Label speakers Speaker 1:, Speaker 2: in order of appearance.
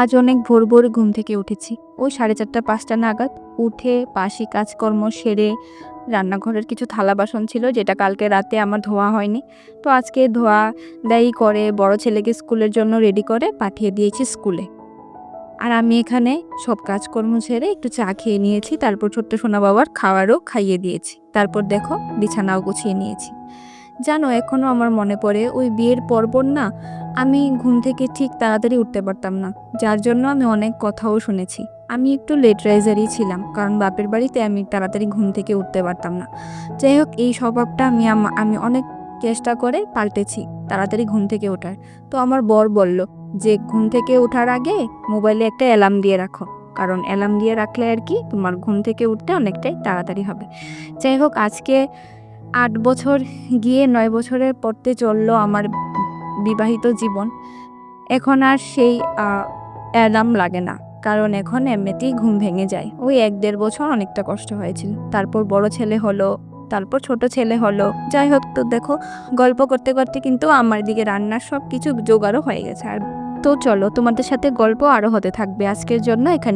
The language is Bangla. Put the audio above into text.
Speaker 1: আজ অনেক ভোর ভোর ঘুম থেকে উঠেছি। ওই সাড়ে চারটা, পাঁচটা নাগাদ উঠে পাশি কাজকর্ম সেরে রান্নাঘরের কিছু থালা বাসন ছিল, যেটা কালকে রাতে আমার ধোয়া হয়নি। তো আজকে ধোয়া দেয় করে বড় ছেলেকে স্কুলের জন্য রেডি করে পাঠিয়ে দিয়েছি স্কুলে। আর আমি এখানে সব কাজকর্ম ছেড়ে একটু চা খেয়ে নিয়েছি, তারপর ছোট্ট সোনা বাবার খাওয়ারও খাইয়ে দিয়েছি। তারপর দেখো বিছানাও গুছিয়ে নিয়েছি। জানো এখনও আমার মনে পড়ে, ওই বিয়ের পরপর না আমি ঘুম থেকে ঠিক তাড়াতাড়ি উঠতে পারতাম না। যার জন্য আমি অনেক কথাও শুনেছি। আমি একটু লেট রাইজারই ছিলাম, কারণ বাপের বাড়িতে আমি তাড়াতাড়ি ঘুম থেকে উঠতে পারতাম না। যাই হোক, এই স্বভাবটা আমি আমি অনেক চেষ্টা করে পাল্টেছি তাড়াতাড়ি ঘুম থেকে ওঠার। তো আমার বর বলল যে, ঘুম থেকে ওঠার আগে মোবাইলে একটা অ্যালার্ম দিয়ে রাখো। কারণ অ্যালার্ম দিয়ে রাখলে আর কি তোমার ঘুম থেকে উঠতে অনেকটাই তাড়াতাড়ি হবে। যাই হোক, আজকে আট বছর গিয়ে নয় বছরের পড়তে চলল আমার বিবাহিত জীবন। এখন আর সেই অ্যালার্ম লাগে না, কারণ এখন এমনিতেই ঘুম ভেঙে যায়। ওই এক দেড় বছর অনেকটা কষ্ট হয়েছিল। তারপর বড় ছেলে হলো, তারপর ছোট ছেলে হলো। যাই হোক তো দেখো, গল্প করতে করতে কিন্তু আমার দিকে রান্নার সব কিছু জোগাড়ও হয়ে গেছে। আর তো চলো, তোমাদের সাথে গল্প আরও হতে থাকবে। আজকের জন্য এখানে।